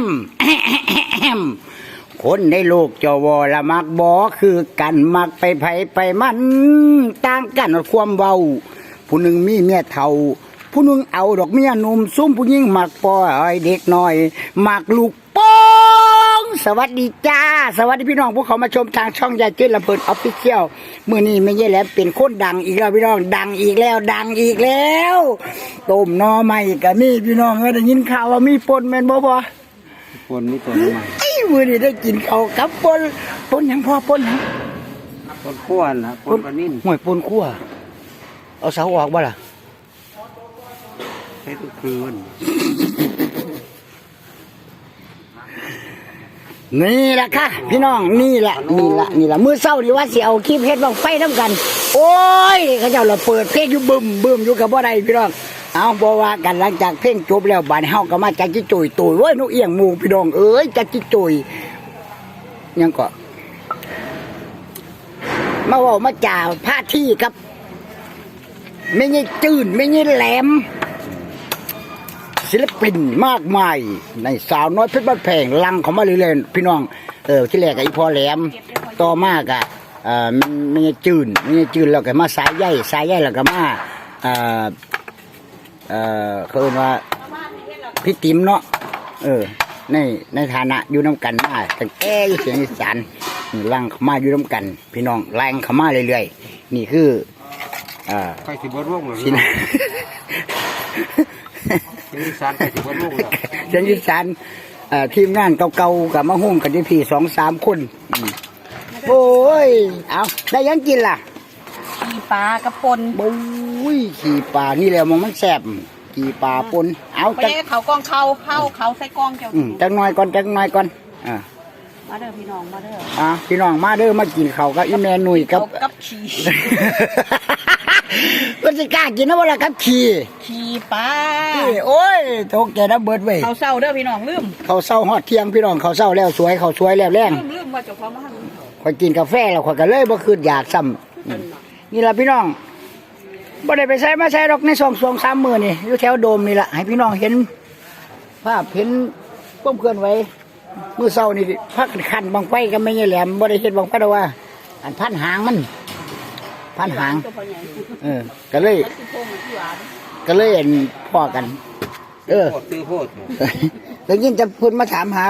มแมคนในโลกจวละมักบอคือกันมักไปไผไปมันต่างกันความเว้าผู้หนึ่งมีเมียเท่าผู้หนึ่งเอาดอกเมียหนุ่มซุ่มผู้หญิงมักปล่อยเด็กน้อยมักลูกป้งสวัสดีจ้า สวัสดีพี่น้องพวกเขามาชมทางช่องยายเจิ้นลำเพินออฟฟิเชียลมื่อนี้ไม่ใช่แล้วเป็นคนดังอีกแล้วพี่น้องดังอีกแล้ว ดังอีกแล้วต้มนอใหม่กับนี่พี่น้องเออได้ยินข่าวว่ามีปนแมนบ่บ่ คนนี่ตัวน้ำมันไอ้มือนี่ได้กินข้าวกับปนปนหยังพ่อปนหยังคนขั้วนะคนปลานิ่นห่วยปนคั่วเอาเสาออกบ่ล่ะใช้ทุกคืนนี่แหละค่ะ พี่น้องนี่แหละนี่แหละนี่แหละมือเศร้าดีว่าสิเอาคลิปเฮ็ดบังไฟน้ำกัน โอ้ยเขาเจ้าเราเปิดเพลงอยู่บึมบึมอยู่กับบ่ได้พี่น้อง เอาบ่ว่ากันหลังจากเพลงจบแล้วบาดนี้เฮาก็มาจักจิจุยตุยโว้ยนกเอียงหมูพี่น้องเอ้ยจักจิจุยยังก็มาว่ามาจ่าพาที่ครับ ไม่ใช่จืดไม่ใช่แหลม ศิลปินมากมาย ในสาวน้อยเพชรบ้านแพงลังเขามาเรื่อยๆพี่น้องเออที่แรกกับอีพอแหลมต่อมากอะเออมันมันจะจืนมันจะจืนแล้วก็มาสายใยสายใยแล้วก็มาเอ่อ เอ่อเขาเรียกว่าพี่ติ๋มเนาะเออ ในในฐานะอยู่น้ำกันมาตั้งแต่อยู่เสียงอีสานนี่ลังเขามาอยู่น้ำกัน พี่น้องแรงเขามาเรื่อยๆนี่คือเอ่อใครสิบร่วงหรือสินะที่สารใครสิบร่วงหรอเสียงอีสานเอ่อทีมงานเก่าๆกับมาหุ้มกันที่พี่สองสามคนอืมโอ้ยเอาได้ยังกินล่ะมีปลากระปนบุ้ ยขี่ปลานี่แหล้วมองมันแซ่บขี่ปลาปนเอาไปจักให้เขากองเขาเข้าเขาใส่กองเจ้าอืมจักหน่อยก่อนจักหน่อยก่อนอ่ามาเด้อพี่น้องมาเด้ออ่าพี่น้องมาเด้อมากินข้าวกับอีแม่หนุ่ยกับเขากับขี่ ก็จะกล้ากินนะเวลากับขี่ขี่ปลานี่โอ้ยโตกแกนะเบิดเว้ยเขาเศร้าเด้อพี่น้องลืมเขาเศร้าฮอดเที่ยงพี่น้องเขาเศร้าแล้วสวยเขาสวยแล้วแรงลืมลืมว่าเจ้าของมาหันข่อยกินกาแฟแล้วข่อยก็เลยบ่คืนอยากซ้ำอืมนี่ล่ะพี่น้อง บ่ได้ไปใช้มาใช้ดอกในสองสองสามมื้อนี่อยู่แถวโดมนี่ล่ะให้พี่น้องเห็น ภาพเห็นความเคลื่อนไหวมื้อเช้านี่พักกันคันบังไฟก็ไม่ใช่แหลมบ่ได้เฮ็ดบังไฟดอกว่า อันพันหางมันพันหางตัวพ่อใหญ่เออก็เลยมันคือโพงที่หวานก็เลยเห็นพ่อกัน เออ โคตรตื้อโคตร แล้วยินจะเพิ่นมาถามหา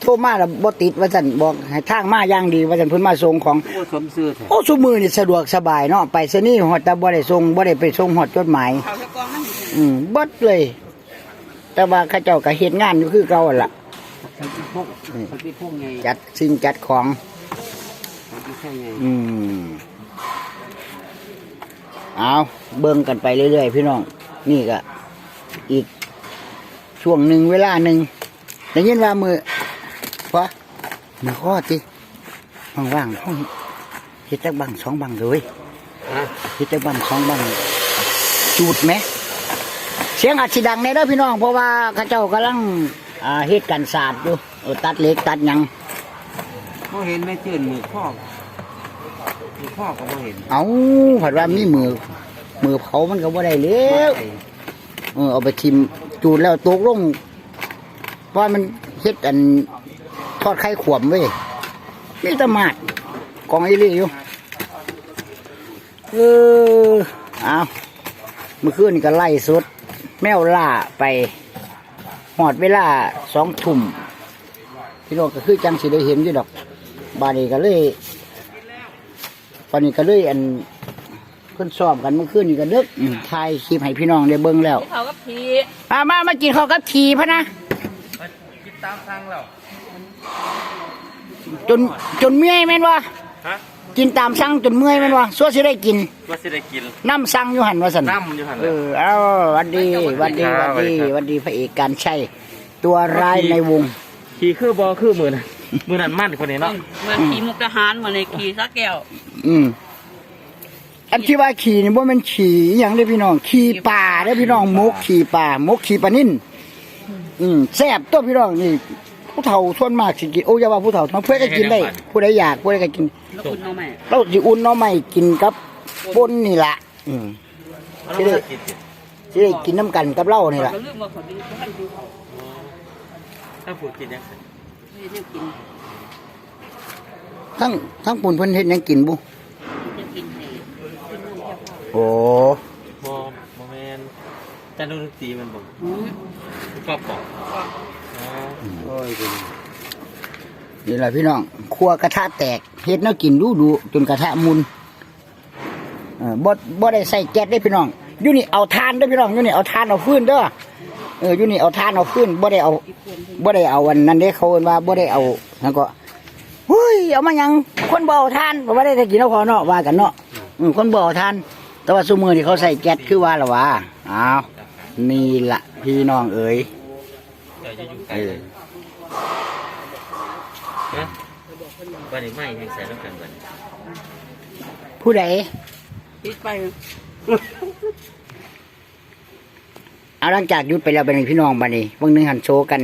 โทรมาแล้วบ่ติดว่าซั่นบอกให้ทางมาอย่างดีว่าซั่นเพิ่นมาส่งของโอ้สมซื่อเถอะโอ้ซุมือนี่สะดวกสบายเนาะไปซะนี่ฮอดแต่บ่ได้ส่งบ่ได้ไปส่งฮอดจดหมาย เขาใส่กองนั่นอืมเบิดเลย แต่ว่าเขาเจ้าก็เฮ็ดงานอยู่คือเก่าหั่นล่ะใส่ที่พกใส่ที่พกไงจัดสิ่งจัดของใส่ที่ใช่ไง อืม เอาเบิ่งกันไปเรื่อยๆ พี่น้อง นี่ก็ อีกช่วงหนึ่งเวลาหนึ่งได้ยินว่ามือพอ มือข้อติว่างๆห้องเฮ็ดจักบังสองบังเลยฮะเฮ็ดจักบังสองบังจูดไหม เสียงอาจสิดังในเด้อพี่น้อง เพราะว่าเขาเจ้ากำลังอ่าเฮ็ดกันศาสตร์อยู่เออตัดเหล็กตัดหยังเขาเห็นแม่เจือนมือพ่อมือพ่อก็บ่เห็น เอาผัดว่ามีมือ มือเผามันก็บ่ได้แล้วเออเอาไปทิมจูดแล้วตกลงเพราะมันเฮ็ดอัน ทอดไข่ขวมเว้ยมีแตมาดกองอีหลี่อยู่เออเอาเมื่อคืนนก็ไล่สดแมวล่าไปหอดเวลาสองทุ่มพี่น้องก็คือจังสิได้เห็นอยู่ดอก บาดนี้ก็เลยตอนนี้ก็เลยอันเพิ่นซ้อมกันเมื่อคืนนี่ก็เดึกอืมถ่ายคลิปให้พี่น้องได้เบิ่งแล้วเขากับขี่มามามากินข้าวกับขี่พะนะคิดตามทางแล้ว จนจนเมื่อยแม่นวะฮะกินตามสั่งจนเมื่อยแม่นวะสัวสิได้กินว่าสิได้กินน้ำสั่งอยู่หันว่าสันน้ำอยู่หั่นเอแหละอเอาหวันดีหวันดีหวันดีหวันดีพระเอกการใช่ตัวร้ายในวง ขี่คือบอคือมือนะมือนั่นมั่นคนนี้เนาะเหมือนขี่มุกทหารเหมือนในขี่สักแก้วอืมอันที่ว่าขี่นี่ว่ามันขี่อหย่างเด้อพี่น้อง ขี่ป่าเด้อพี่น้องมกขี่ป่ามกขี่ปลานิ่นอืมแซ่บตัวพี่น้องนี่ ผู้เฒ่าส่วนมากสิกินโอ้อยาว่าผู้เฒ่าทั้งเพื่อก็กินได้ ผู้ใดอยากผู้ใดก็กินแล้วคุณเอาไหมเราสิอุ่นเนาะไม่กินกับปนนี่ล่ะ อืมเอาแล้กินสิสิได้กินน้ำกันกับเหล้านี่ล่ะก็ลืมว่าคนนี้เขาให้ดูเขาถ้าผูกกินยังไงเฮ็ดแนวกินทั้งทั้งปุ่นเพิ่นเฮ็ดหยังกินบุจะกินให้กินน้ำเจ้าพ่อโอ้บอมแมนจันทร์ดนตรีมันบอกอืม ก็ปอก ก็ นี่แหละพี่น้องครัวกระทะแตกเฮ็ดแนวกินดูดูจนกระทะมุนบ่บ่ได้ใส่แก๊สได้พี่น้องอยู่นี่เอาทานเด้พี่น้องอยู่นี่เอาทานเอาฟืนเด้อเอออยู่นี่เอาทานเอาฟืนบ่ได้เอาบ่ได้เอาวันนั้นเด้เขาว่าบ่ได้เอาแล้วก็เฮ้ยเอามายังคนบ่เอาทานบ่ได้จะกินเอาพอเนาะว่ากันเนาะคนบ่เอาทาน แต่ว่าซุมือนี่เขาใส่แก๊สคือว่าละว่าอ้าวนี่ละพี่น้องเอ๋ย จะอยู่ไกลเอเลอยนะวันนี้ไม่ยังใส่ต้องกันวันผู้ใดปิดไปเอาหลังจากหยุดไปแล้วบันี้พี่น้องบัดนี้วันหนึงหันโชว์กัน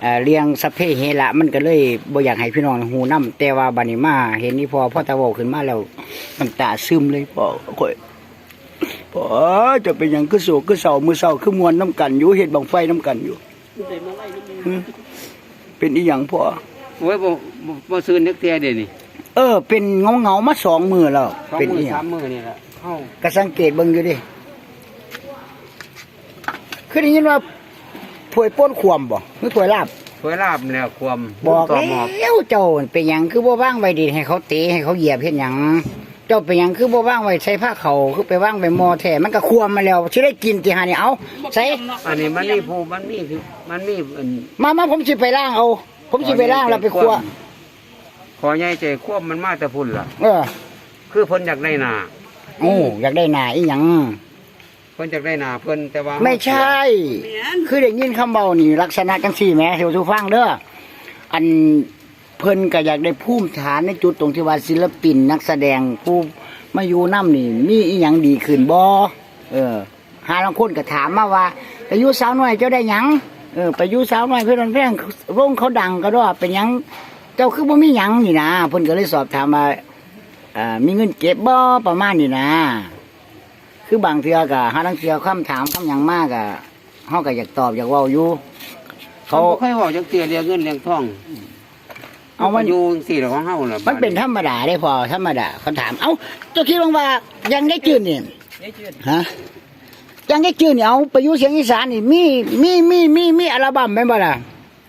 เอ่อเลี้ยงสัพเพเฮระมันก็เลยบ่อยากให้พี่น้องหูนํแต่ว่าบัดนี้มาเห็นนี่พอพ่อตาเวาขึ้นมาแล้วน้ำตาซึมเลยพ่อข่อยพ่อจะเป็นหยังคือโศกคือเศร้ามือเศร้าคือมวนน้ำกันอยู่เฮ็ดบังไฟน้ำกันอยู่ เลยมาไล่นี่หึเป็นอีหยังพ่อโอ้ยบ่บ่บ่ซื้อเน็กเทียเดี๋ยวนี้เออ เป็นเงาเงาๆมาสองมือแล้วสองเป็นมือีอหยัสางมมือนี่แหละเข้าก็สังเกตเบิ่งอยู่ดิคือได้ยินว่าถวยป้นขวมบ่หรือถวยลาบถวยลาบเนี่ยความบอกต่อแล้หมอบวเจ้าเป็นหยังคือบ่ว่างไว้ดิให้เขาเตะให้เขาเหยียบเฮ็ดหยัง เจ้าเป็นหยังคือบ่ว่างไว้ใส่ผ้าเขาวคือไปว่างไว้หม้อแท้มันก็ควมมาแล้วสิได้กินติหานี่เอาใส่อันนี้มันนี่ผู้มันมีคือมันมีอันมามาผมสิไปล้างเอา ผมสิไปล้างแล้วไปครัว ขอใหญ่ใจควบมันมาแต่พุ่นล่ะ เออคือเพิ่นอยากได้หนาโอ้อยากได้หน้าอีหยัง เพิ่นอยากได้หนาเพิ่นแต่ว่าไม่ใช่แม่นคือได้ยินคำเบานี่ลักษณะจังสี่แหม่เสียวทุฟังเด้ออัน เพิ่นก็อยากได้ภูมิฐานในจุดตรงที่ว่าศิลปินนักแสดงผู้มาอยู่น้ำนี่มีอีหยังดีขึ้นบ่เออ หาลางคนก็ถามมาว่าไปอยู่สาวน้อยเจ้าได้หยังเออไปอยู่สาวน้อยเพื่อนแพงวงเขาดังก็ด้วยเป็นหยังเจ้าคือบ่มีหยังนี่นะเพิ่นก็เลยสอบถามว่าอ่ามีเงินเก็บบ่ประมาณนี้นะ คือบางเทื่อก็หาลังเทื่อคำถามคำหยังมากอะเฮาก็อยากตอบอยากเว้าอยู่เขาเขาบ่เคยบอกจังเตียเรียกเงินเรียงทอง เอามันอยู่จังซี่แหละของเฮาน่ะมันเป็นธรรมดาได้พอธรรมดาเขาถาม เอ้าเจ้าคิดว่าว่ายังได้จืดนี่ยายจืดฮะยังได้จืดนี่เอาไปอยู่เสียงอีสานนี่มีมีมีมีมีอัลบั้มแม่นบ่ล่ะ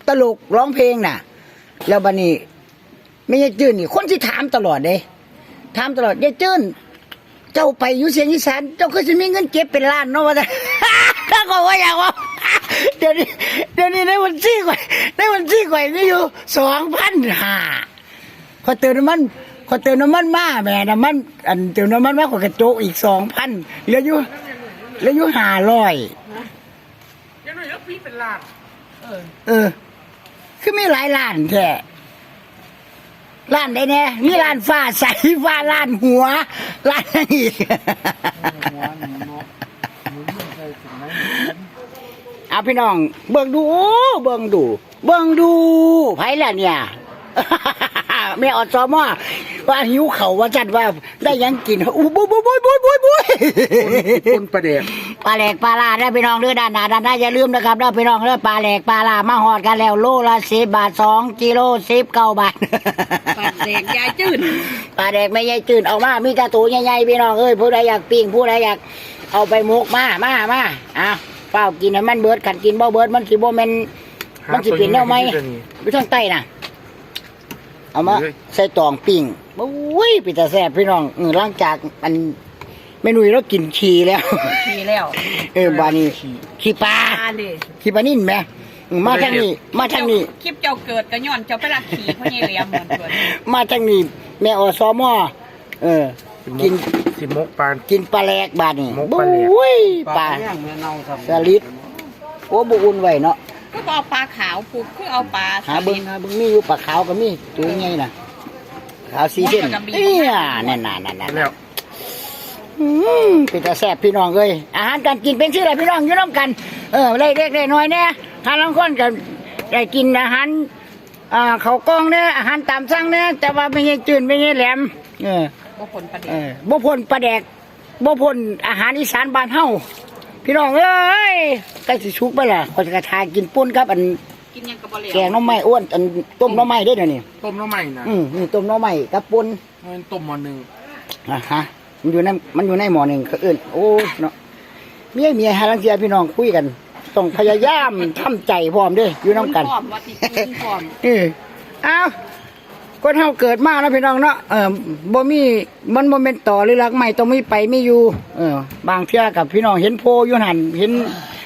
ตลกร้องเพลงน่ะ แล้วบัดนี้ไม่ใช่จืดนี่คนที่ถามตลอดเด้ถามตลอดยายจืดเจ้าไปอยู่เสียงอีสานเจ้าก็จะมีเงินเก็บเป็นล้านเนาะว่าแต่ถ้าก็ว่าอยากว่า เดี๋ยวนี้เดี๋ยวนี้ในวันที่ก่อยในวันที่ก่อยมีอยู่สองพันห้าพอเติมน้ำมันพอเติมน้ำมันมาแหม่น้ำมันอันเติมน้ำมันมาขอกระโจกอีกสองพันเหลืออยู่เหลืออยู่ห้าร้อยยังน้อยแล้วพี่เป็นลาดเออเออ คือมีหลายล้านแท้ล้านได้แน่มีล้านฟ้าใสฟ้าล้านหัวล้านอะไรอีก เอาพี่น้อง เบิ่งดู เบิ่งดู เบิ่งดูไผล่ะเนี่ยแม่อดซอมอว่าหิวเขาวว่าจัดว่าได้หยังกินอู้บุยบุยบุยบุยบุยบุยคนประเดกปลาแหลกปลาลาได้อพี่น้องเด้อด้านหน้าด้านหน้าอย่าลืมนะครับเด้อพี่น้องเด้อปลาแหลกปลาลามาหอดกันแล้วโลละสิบบาทสองกิโลสิบเก้าบาทปากแดงยายจืดปลาแดกไม่ใหญ่จืดเอามามีแตาตูใหญ่ๆพี่น้องเอ้ยผู้ใดอยากปิ้งผู้ใดอยากเอาไปหมกมามามาอะเฝ้ากินให้มันเบิดขันกินบ่เบิดมันสิบ่แม่นมันสิเป็นแนวไหมอยู่ทางใต้น่ะ เอามา ใส่ตองปิ้งโอ้ยปิตาแซ่บพี่น้องเออหลังจากอันเมนูเรากินขี้แล้ว มีแล้วเออบานี้ขี้ปลาตาเลยขี้ปลานิ่นไหมอืมมาทางนี้ มาทางนี้ คลิปเจ้าเกิดก็ย้อนเจ้าไปรักขี่พ่อใหญ่เหลี่ยมเหมือนเพิ่นมาทางนี้ แม่อสมอเออ กิน สิมกปาน กินปลาแหลกบาดนี่หมกปลาแหลก บุ้ยปลา ย่างแม่เน่าทำสลิด โอ้บุอุ่นไว้เนาะก็เอาปลาขาวผูกคือเอาปลาหาเบิ้งหาเบิ้งมีอยู่ปลาขาวก็มีตัวใหญ่น่ะขาวสีเส้นเนี่ยนั่นน่ะนั่นน่ะ แล้วอืมเป็นตาแซ่บพี่น้องเอ้ยอาหารการกินเป็นที่ไรพี่น้องอยู่ร่วมกัน เออไล่เล็กไล่น้อยเนี่ยทานลังคนกันได้กินอาหารอ่าเขาวกล้องเนี่ยอาหารตามสั่งเนี่ยแต่ว่าไม่ใช่จืดไม่ใช่แหลม เออ บ่ผลประเด็เอนอบ่พ่นปลาแดกบ่พ่นอาหารอีสานบ้านเฮาพี่น้องเอ้ยใกล้สิชุกไปล่ะเขาจะกระทากินปุ้นครับ อันกินหยังกับบ่เหลวแกงหน้ำไม้อ้วนอันต้มหน้ำไม้ได้เดี๋ยวนี้ต้มน้ำใหม่นะอืมนี่ต้มหน้ำไม้กับปุ้นมันต้มหมอหนึ่งอะฮะมันอยู่ในมันอยู่ในหม้อหนึ่งเขาเอื่นโอ้เนาะเมียเมียฮาลังเสียพี่น้องคุยกันต้องพยายามทำใจพร้อมเด้วยอยู่น้ำกัน พร้อมว่าติกินพร้อม เออเอา คนเฮาเกิดมาแล้วพี่น้องเนาะเออบ่มีมันบ่แม่นต่อหรือรักใหม่ต้องมีไปมีอยู่ เออ บางเทื่อกับพี่น้องเห็นโพอยู่หันเห็น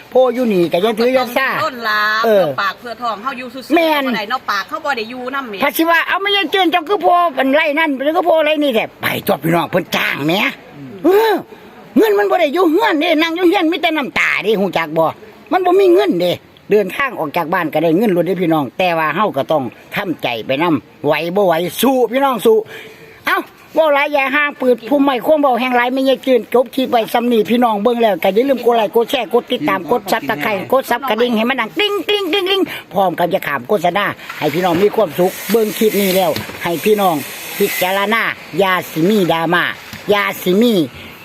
โพอยู่นี่ก็ยังถือยักซ่าต้นลาเอเพื่ออปากเพื่อท้องเฮาอยู่ซื่อๆแม่นบ่ได้เนาะปากเขาบ่ได้อยู่นำแหม่ถ้าสิว่าเอาไม่ยังเจือนเจ้าคือโพเป็นไรนั่นเป็นก็โพไรนี่แท้ไปตัวพี่น้องเพิ่นจ้างแหมเออเงินมันบ่ได้อยู่เฮือนเด้นั่งอยู่เฮือนมีแต่น้ำตาเด้ฮู้จักบ่มันบ่มีเงินเด้ เดินทางออกจากบ้านก็ได้เงินรถเด้พี่น้อง แต่ว่าเฮาก็ต้องทำใจไปนํไหวบ่ไหวสู้พี่น้องสู้เอ้าว่าหลายอย่าห่างปืดผู้ใหม่ควงเบาแห่งไรไม่ยายจืนจบคลิปไว้ซ้ำนีพี่น้องเบิ่งแล้วก็อย่าลืมกดไลค์กดแชร์กดติดตามกดซับตะไคร้กดซับกระดิ่งให้มันดังกริ๊งกริ๊งกริ๊งกริ๊งพร้อมกับจะขามโฆษณาให้พี่น้องมีความสุขเบิ่งคลิปนี้แล้ว ให้พี่น้องพิจารณายาสิมีดามายาสิมี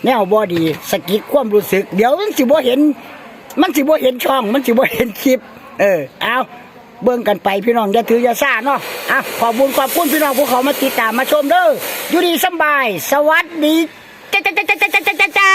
แนวบอดีสกิดความรู้สึก เดี๋ยวมันสิบ่เห็น มันสิบ่เห็นช่อง มันสิบ่เห็นคลิป เออ เอาเบิ่งกันไปพี่น้องอย่าถืออย่าซ่าเนาะอะขอบคุณขอบคุณพี่น้องพวกเขามาติดตามมาชมเด้ออยู่ดีสบาย สวัสดีจ้าจ้าจ้าจ้าจ้าจ้าจ้า